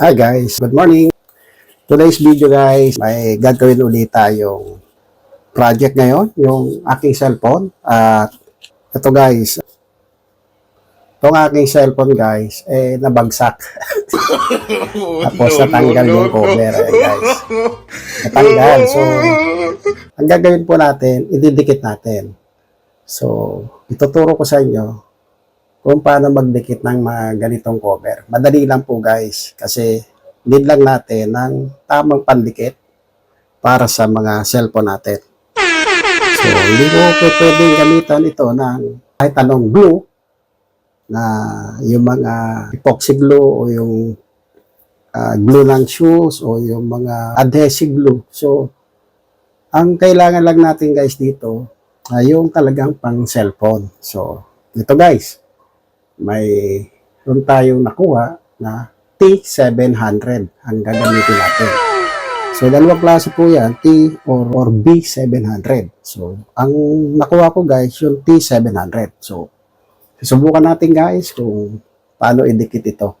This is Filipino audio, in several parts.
Hi guys, good morning. Today's video guys, may gagawin ulit tayong project ngayon, yung aking cellphone. At ito guys, itong aking cellphone guys, eh nabagsak. Tapos natanggal yung cover eh, guys. Natanggal. So, ang gagawin po natin, ididikit natin. So, ituturo ko sa inyo kung paano magdikit ng mga ganitong cover. Madali lang po guys kasi need lang natin ng tamang pandikit para sa mga cellphone natin. So, hindi ko po pwedeng gamitan ito ng kahit anong glue na yung mga epoxy glue o yung ah, glue ng shoes o yung mga adhesive glue. So, ang kailangan lang natin guys dito ay yung talagang pang cellphone. So, ito guys, may doon tayong nakuha na T700 ang gagamitin natin. So, dalawang klase po yan, T or, or B700. So, ang nakuha ko guys, yung T700. So, susubukan natin guys kung paano idikit ito.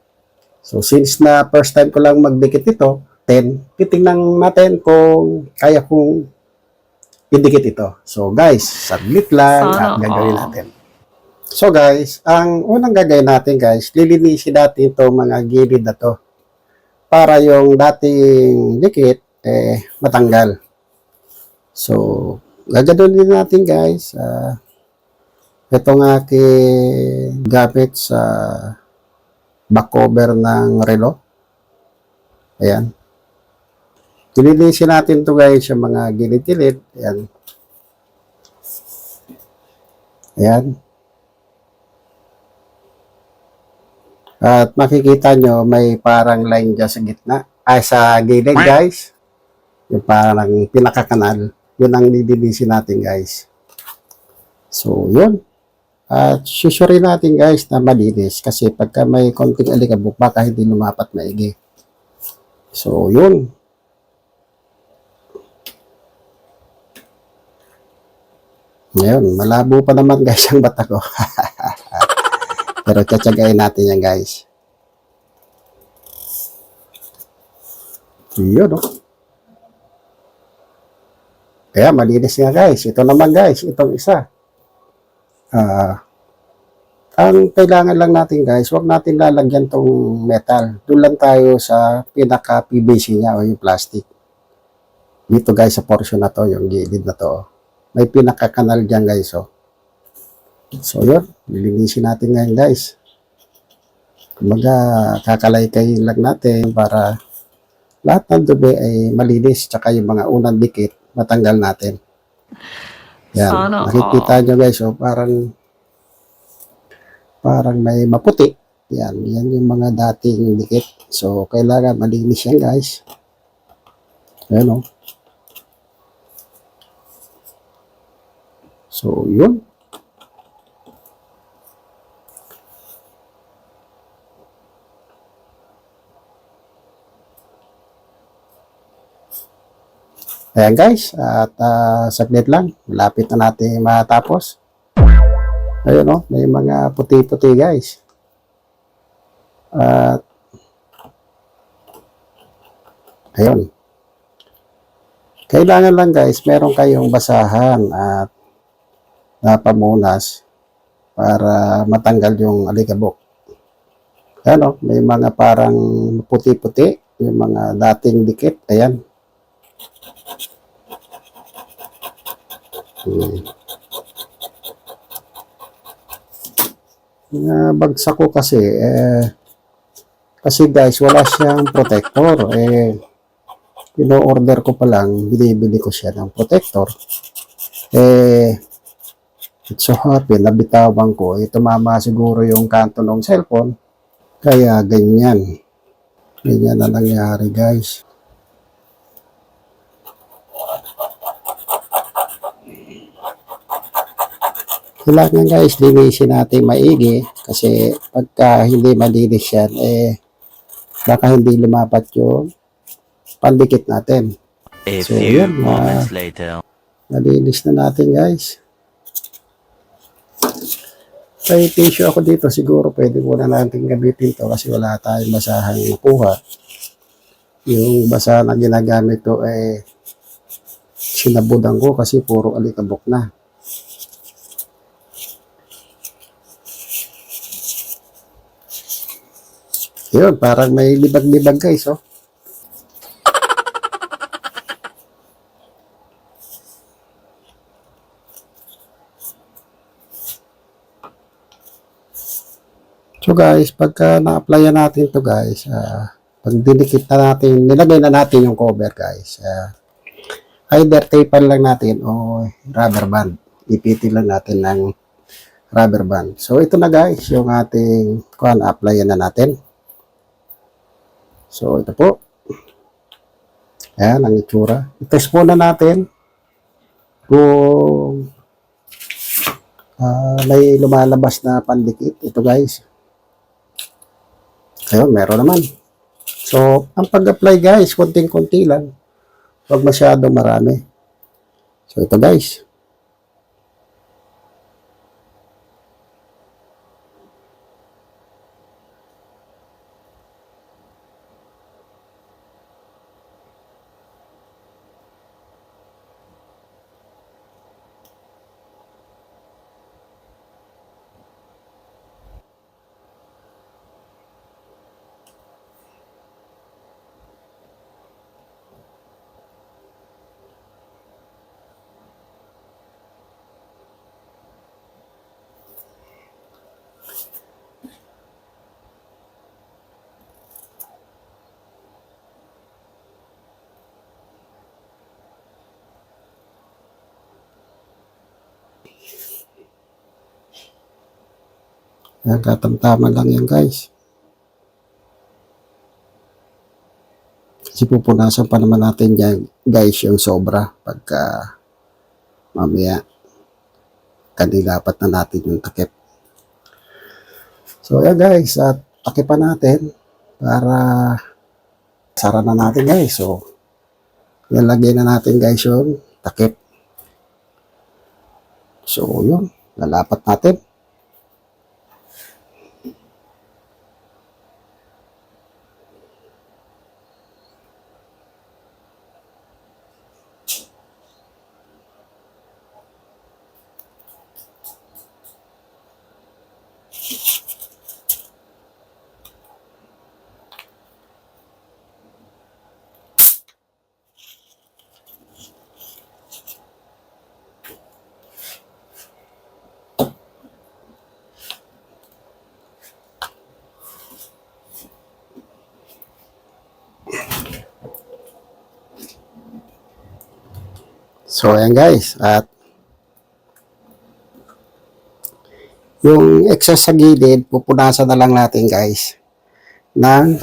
So, since na first time ko lang magdikit ito, then, titingnan natin kung kaya kong idikit ito. So, guys, submit lang at Sana gagawin all. natin. So guys, ang unang gagawin natin guys, lilinisin natin itong mga gilid na to para yung dating dikit eh matanggal. So, gagawin din natin guys, uh, itong aking gamit sa back cover ng relo. Ayan. Lilinisin natin to guys, yung mga gilid-gilid. Ayan. Ayan. At makikita nyo, may parang line dyan sa gitna. Ay, sa gilid, guys. Yung parang pinakakanal. Yun ang nililisin natin, guys. So, yun. At susuri natin, guys, na malinis. Kasi pagka may konting alikabok, baka hindi lumapat maigi. So, yun. Ngayon, malabo pa naman, guys, ang bata ko. Pero tsatsagayin natin yan, guys. Yun, oh. Kaya malinis nga, guys. Ito naman, guys. Itong isa. Ah, ang kailangan lang natin, guys, wag natin lalagyan tong metal. Doon lang tayo sa pinaka-PVC niya o yung plastic. Dito, guys, sa portion na to, yung gilid na to. May pinaka-kanal dyan, guys, oh. So, yun. Lilinisin natin ngayon, guys. Kumaga, kakalaykay lang natin para lahat ng dumi ay malinis. Tsaka yung mga unang dikit, matanggal natin. Yan. Sana Nakikita nyo, guys, oh, parang parang may maputi. Yan. Yan yung mga dating dikit. So, kailangan malinis yan, guys. Ayan, oh. So, yun. Ayan guys, at ah, saglit lang, malapit na natin matapos. Ayun oh, may mga puti-puti guys. At ayun. Kailangan lang guys, meron kayong basahan at napamunas para matanggal yung alikabok. Ayan oh, may mga parang puti-puti, yung mga dating dikit, ayan. Hmm. Nabagsak ko kasi, eh, kasi guys, wala siyang protector. Eh, ino-order ko pa lang, binibili ko siya ng protector. Eh, it's so happy, nabitawan ko. Eh, tumama siguro yung kanto ng cellphone. Kaya ganyan. Ganyan na nangyari guys. Kailangan guys, linisin natin maigi kasi pagka hindi malinis yan, eh, baka hindi lumapat yung pandikit natin. A So, few yun, moments ah, later. Nalinis na natin guys. May tissue ako dito, siguro pwede muna natin gamitin to kasi wala tayong masahang makuha. Yung basa na ginagamit ko eh sinabudan ko kasi puro alikabok na. Yun, parang may libag-libag guys, oh. So guys, pagka na-applyan natin to guys, ah, pag dinikit na natin, nilagay na natin yung cover guys, ah, either tapean lang natin o rubber band. Ipitin lang natin ng rubber band. So ito na guys, yung ating kuan applyan na natin. So ito po. Ayan ang itsura. I-test muna natin kung ah, may lumalabas na pandikit. Ito guys. Ayun, meron naman. So, ang pag-apply guys, konting-konti lang. Huwag masyadong marami. So, ito guys. Ayan, katamtaman lang yan guys. Kasi pupunasan pa naman natin dyan guys yung sobra pagka mamaya kanilapat na natin yung takip. So ayan guys, at takipan natin para sara na natin guys. So lalagay na natin guys yung takip. So yun, lalapat natin. So, ayan guys. At yung excess sa gilid, pupunasan na lang natin guys ng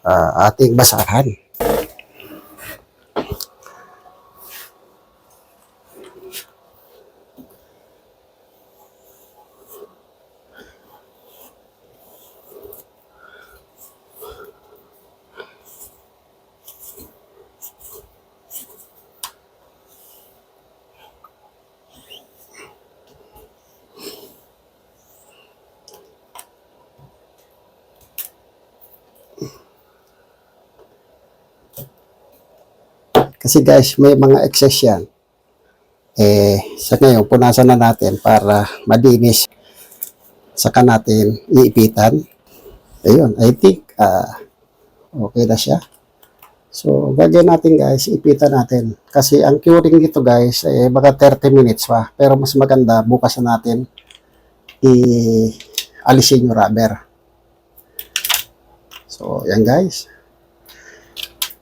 ah, ating basahan. Kasi guys, may mga excess yan. Eh, sa ngayon, punasan na natin para malinis. Saka natin iipitan. Ayun, I think, ah, okay na siya. So, gagawin natin guys, ipitan natin. Kasi ang curing dito guys, eh, baka 30 minutes pa. Pero mas maganda, bukas na natin i-alisin yung rubber. So, yan guys.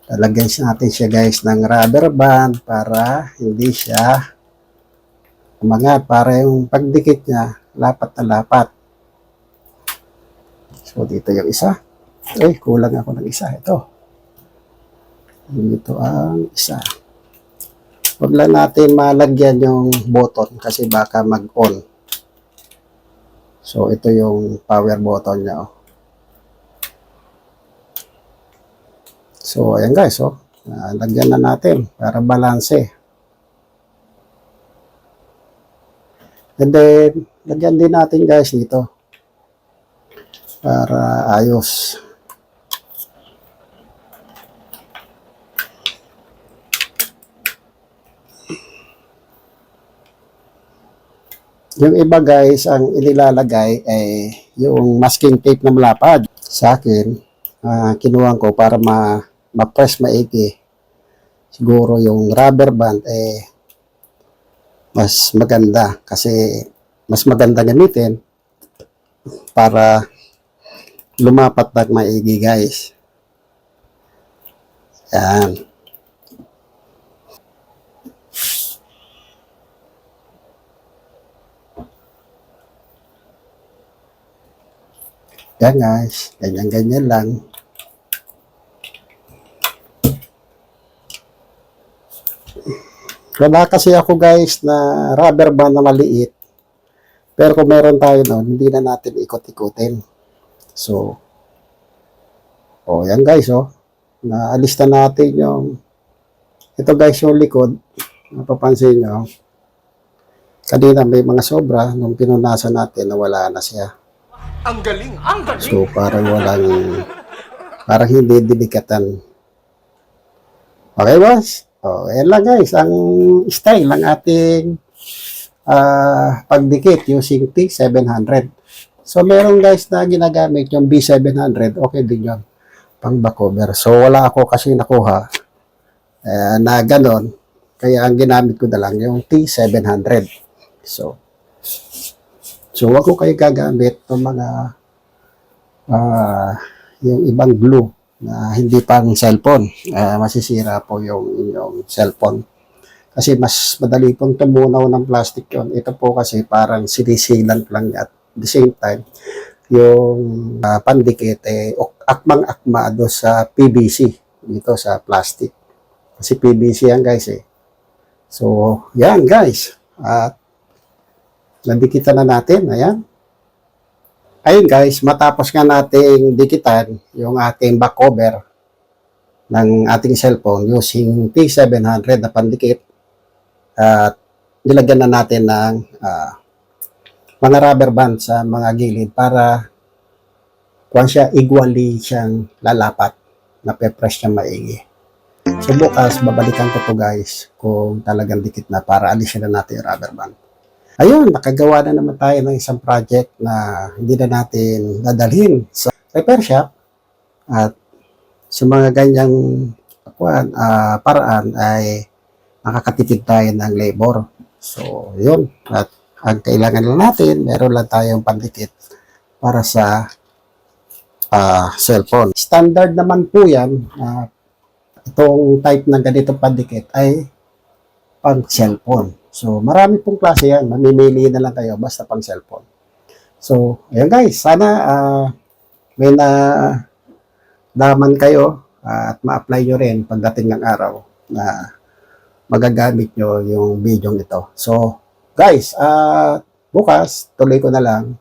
Lalagyan natin siya guys ng rubber band para hindi siya umangat. Para yung pagdikit niya, lapat na lapat. So, dito yung isa. Ay, kulang ako ng isa. Ito. Dito ang isa. Huwag lang natin malagyan yung button kasi baka mag-on. So, ito yung power button niya. Oh. So, ayan guys, oh. Lagyan na natin para balanse. And then, lagyan din natin guys dito para ayos. Yung iba guys, ang inilalagay ay yung masking tape na malapad. Sa akin, uh, kinuha ko para ma ma-press maigi. Siguro yung rubber band eh mas maganda kasi mas maganda gamitin para lumapat na maigi guys. Yan. Yan guys, ganyan-ganyan lang. Wala kasi ako guys na rubber band na maliit. Pero kung meron tayo noon, hindi na natin ikot-ikutin. So, oh yan guys oh. Naalis na natin yung ito guys yung likod. Napapansin nyo. Kanina may mga sobra nung pinunasan natin na wala na siya. Ang galing! Ang galing! So parang walang parang hindi dinikatan. Okay boss? Oh, yan lang guys, ang style ng ating ah, pagdikit using T700. So meron guys na ginagamit yung B700, okay din yun. Pang back cover. So wala ako kasi nakuha eh, na ganon. Kaya ang ginamit ko na lang yung T700. So, so wag ko kayo gagamit ng mga ah yung ibang glue na hindi pang cellphone. Ah, masisira po yung inyong cellphone. Kasi mas madali pong tumunaw ng plastic yon. Ito po kasi parang sinisilan lang at the same time yung ah, pandikit eh akmang-akma do sa PVC dito sa plastic. Kasi PVC yan guys eh. So, yan guys. At nadikitan na natin. Ayan. Ayun guys, matapos nga nating dikitan yung ating back cover ng ating cellphone using T700 na pandikit at nilagyan na natin ng ah, mga rubber band sa mga gilid para kung siya equally siyang lalapat na pe-press niya maigi. So bukas, babalikan ko to guys kung talagang dikit na para alisin na natin yung rubber band. Ayun, nakagawa na naman tayo ng isang project na hindi na natin dadalhin sa repair shop at sa mga ganyang kuwan, ah, paraan ay nakakatipid tayo ng labor. So, yun. At ang kailangan lang natin, meron lang tayong pandikit para sa ah, cellphone. Standard naman po yan. ah, itong type ng ganito pandikit ay pang cellphone. So, marami pong klase yan. Mamimili na lang kayo basta pang cellphone. So, ayun guys. Sana ah, may na daman kayo ah, at ma-apply nyo rin pagdating ng araw na magagamit nyo yung video ito. So, guys, ah, bukas, tuloy ko na lang.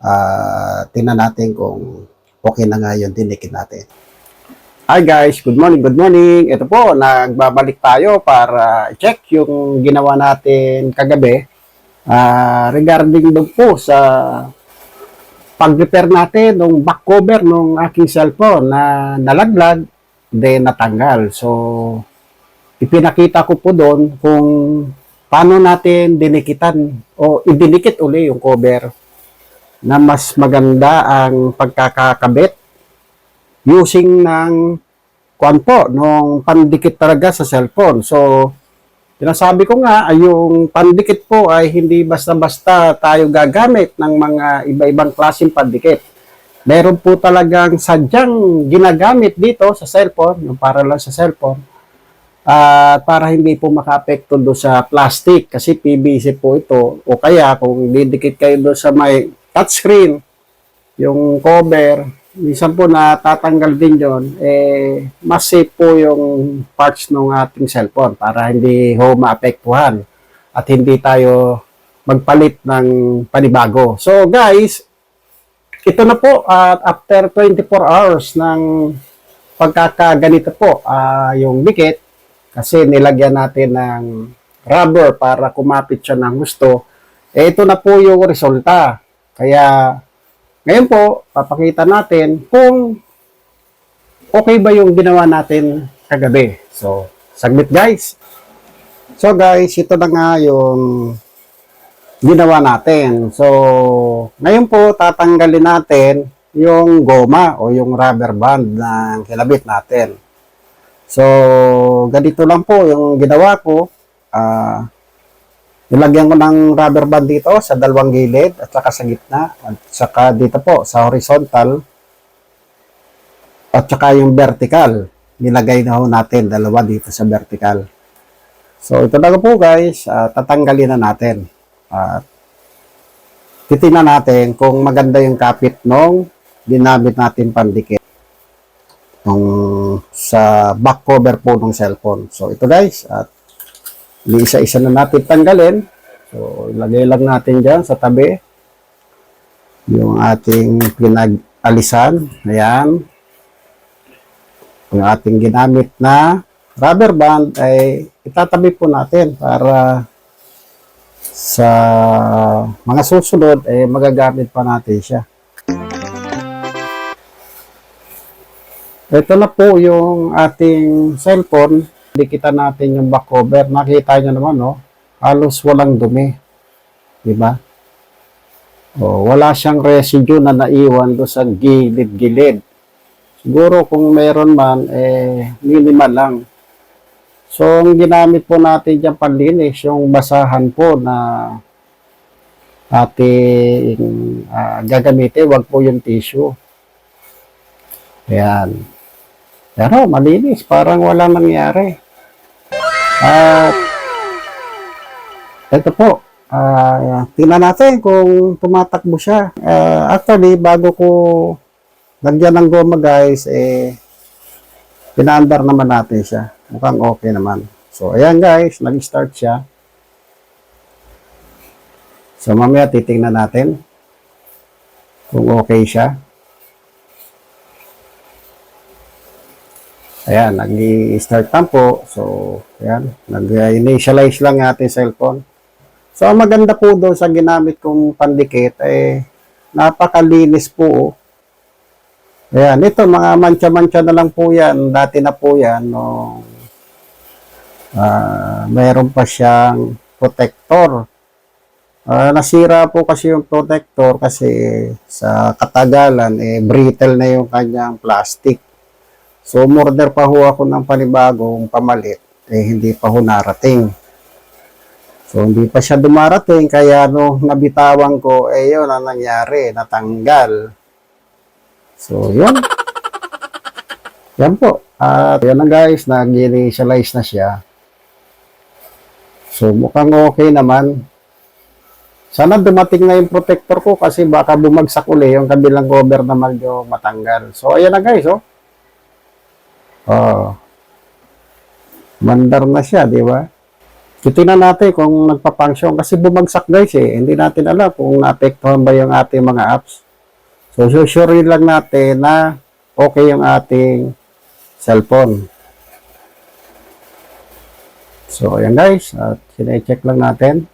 Ah, tingnan natin kung okay na nga yung dinikit natin. Hi guys, good morning, good morning. Ito po, nagbabalik tayo para check yung ginawa natin kagabi ah, regarding doon po sa pag-repair natin ng back cover ng aking cellphone na nalaglag, then natanggal. So, ipinakita ko po doon kung paano natin dinikitan o idinikit uli yung cover na mas maganda ang pagkakakabit using ng kuan po, nung pandikit talaga sa cellphone. So, sinasabi ko nga, ay yung pandikit po ay hindi basta-basta tayo gagamit ng mga iba-ibang klaseng pandikit. Meron po talagang sadyang ginagamit dito sa cellphone, yung para lang sa cellphone, at para hindi po makaapekto do sa plastic kasi PVC po ito o kaya kung didikit kayo do sa may touchscreen yung cover minsan po natatanggal din yon eh mas safe po yung parts ng ating cellphone para hindi ho maapektuhan at hindi tayo magpalit ng panibago so guys ito na po at after 24 hours ng pagkakaganito po ah, yung dikit kasi nilagyan natin ng rubber para kumapit siya ng gusto. Eh, ito na po yung resulta. Kaya, ngayon po, papakita natin kung okay ba yung ginawa natin kagabi. So, saglit guys. So guys, ito na nga yung ginawa natin. So, ngayon po, tatanggalin natin yung goma o yung rubber band na kinabit natin. So, ganito lang po yung ginawa ko. Ah, nilagyan ko ng rubber band dito sa dalawang gilid at saka sa gitna at saka dito po sa horizontal at saka yung vertical. Nilagay na natin dalawa dito sa vertical. So, ito na po guys, ah, tatanggalin na natin. At titingnan natin kung maganda yung kapit nung ginamit natin pandikit nung sa back cover po ng cellphone. So, ito guys, at isa-isa na natin tanggalin. So, ilagay lang natin dyan sa tabi yung ating pinag-alisan. Ayan. Yung ating ginamit na rubber band ay itatabi po natin para sa mga susunod eh magagamit pa natin siya. Ito na po yung ating cellphone. Dikitan natin yung back cover. Nakita nyo naman, no? Halos walang dumi. Di ba? O, wala siyang residue na naiwan do sa gilid-gilid. Siguro kung meron man, eh, minimal lang. So, ang ginamit po natin dyan panlinis, yung basahan po na ating ah, gagamitin, wag po yung tissue. Ayan. Pero malinis, parang walang nangyari. At ito po, ah tingnan natin kung tumatakbo siya. Ah, actually, bago ko lagyan ng goma guys, eh, pinaandar naman natin siya. Mukhang okay naman. So, ayan guys, nag-start siya. So, mamaya titingnan natin kung okay siya. Ayan, nag-start lang po. So, ayan, nag-initialize lang ating cellphone. So, ang maganda po doon sa ginamit kong pandikit, eh, napakalinis po. oh. Ayan, ito, mga mancha-mancha na lang po yan. Dati na po yan, no, ah mayroon pa siyang protector. Ah, nasira po kasi yung protector kasi sa katagalan, eh, brittle na yung kanyang plastic. So, umorder pa ho ako ng panibagong pamalit. Eh, hindi pa ho narating. So, hindi pa siya dumarating. Kaya, no, nabitawan ko, eh, yun ang nangyari. Natanggal. So, yun. Yan po. At, yan na guys, nag-initialize na siya. So, mukhang okay naman. Sana dumating na yung protector ko kasi baka bumagsak uli yung kabilang cover na medyo matanggal. So, ayan na guys, oh. Oh. Mandar na siya, di ba? Titingnan natin kung nagpa-function kasi bumagsak guys eh. Hindi natin alam kung naapektuhan ba yung ating mga apps. So, sure lang natin na okay yung ating cellphone. So, ayan guys. At sine-check lang natin.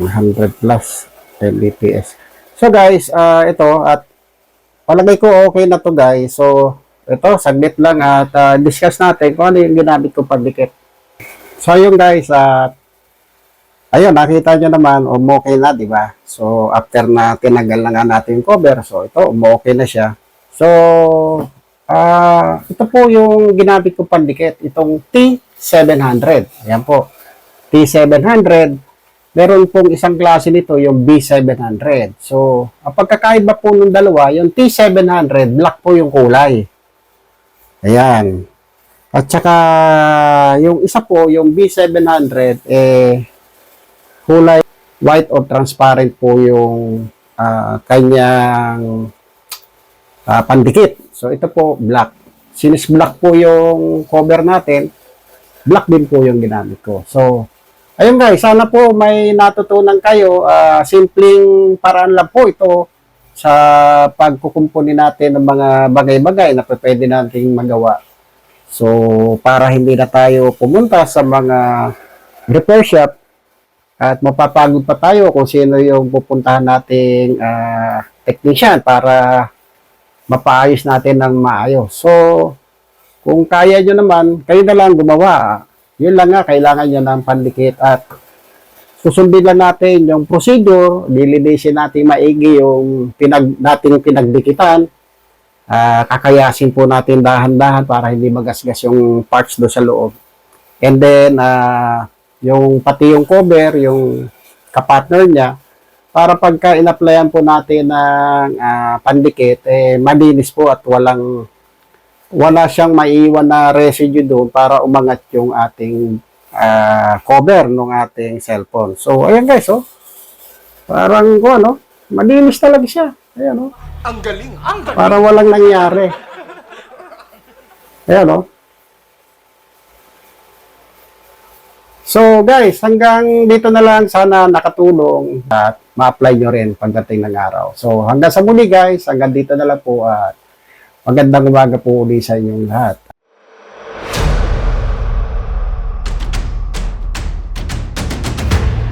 100 plus Mbps. So guys, ah ito at palagay ko okay na to guys. So ito, saglit lang at ah, discuss natin kung ano yung ginamit ko pandikit. So yun guys, at ayun, nakita nyo naman, okay na, di ba? So after na tinagal na nga natin yung cover, so ito, okay na siya. So, ah ito po yung ginamit ko pandikit, itong T700. Ayan po, T700 meron pong isang klase nito, yung B700. So, ang pagkakaiba po ng dalawa, yung T700, black po yung kulay. Ayan. At saka, yung isa po, yung B700, eh, kulay white or transparent po yung ah, kanyang ah, pandikit. So, ito po, black. Since black po yung cover natin, black din po yung ginamit ko. So, Ayun guys, sana po may natutunan kayo. Ah, simpleng paraan lang po ito sa pagkukumpuni natin ng mga bagay-bagay na pwede nating magawa. So, para hindi na tayo pumunta sa mga repair shop at mapapagod pa tayo kung sino yung pupuntahan nating ah, technician para mapaayos natin ng maayos. So, kung kaya nyo naman, kayo na lang gumawa. Yun lang nga, kailangan nyo ng pandikit at susundin lang natin yung procedure, lilinisin natin maigi yung pinag, dating pinagdikitan, Ah, kakayasin po natin dahan-dahan para hindi magasgas yung parts do sa loob. And then, ah, yung pati yung cover, yung kapartner niya, para pagka in-applyan po natin ng ah, pandikit, eh, malinis po at walang wala siyang maiwan na residue doon para umangat yung ating ah, cover ng ating cellphone. So, ayan guys, oh. Parang, kung ano, malinis talaga siya. Ayan, oh. Ang galing, ang galing. Para walang nangyari. Ayan, oh. So, guys, hanggang dito na lang. Sana nakatulong at ma-apply nyo rin pagdating ng araw. So, hanggang sa muli, guys. Hanggang dito na lang po at magandang umaga po uli sa inyong lahat.